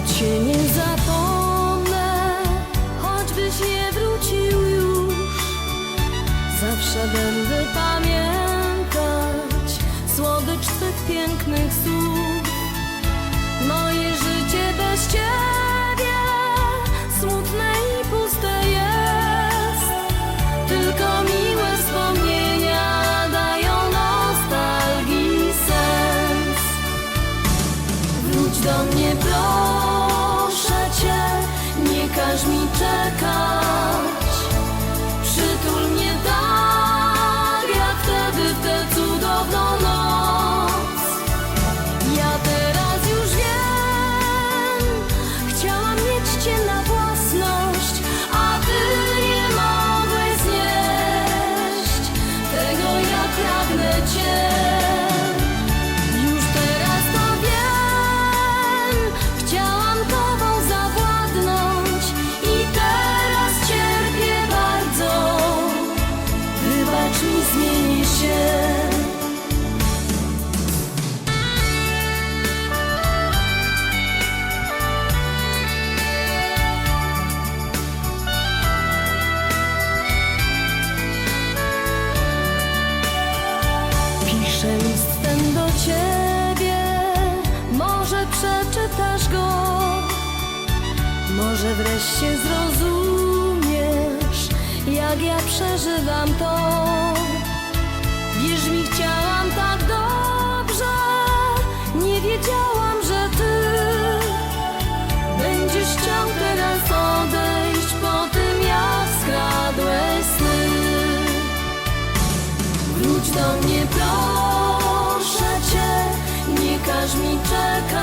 By cię nie zapomnę, choćbyś nie wrócił już. Zawsze będę pamiętać słodycz twych pięknych słów. Piszę list ten do ciebie, może przeczytasz go, może wreszcie zrozumiesz, jak ja przeżywam to. Wierz mi, chciałam tak dobrze, nie wiedziałam, że ty będziesz chciał teraz odejść po tym, jak skradłeś sny. Wróć do mnie, proszę cię, nie każ mi czekać.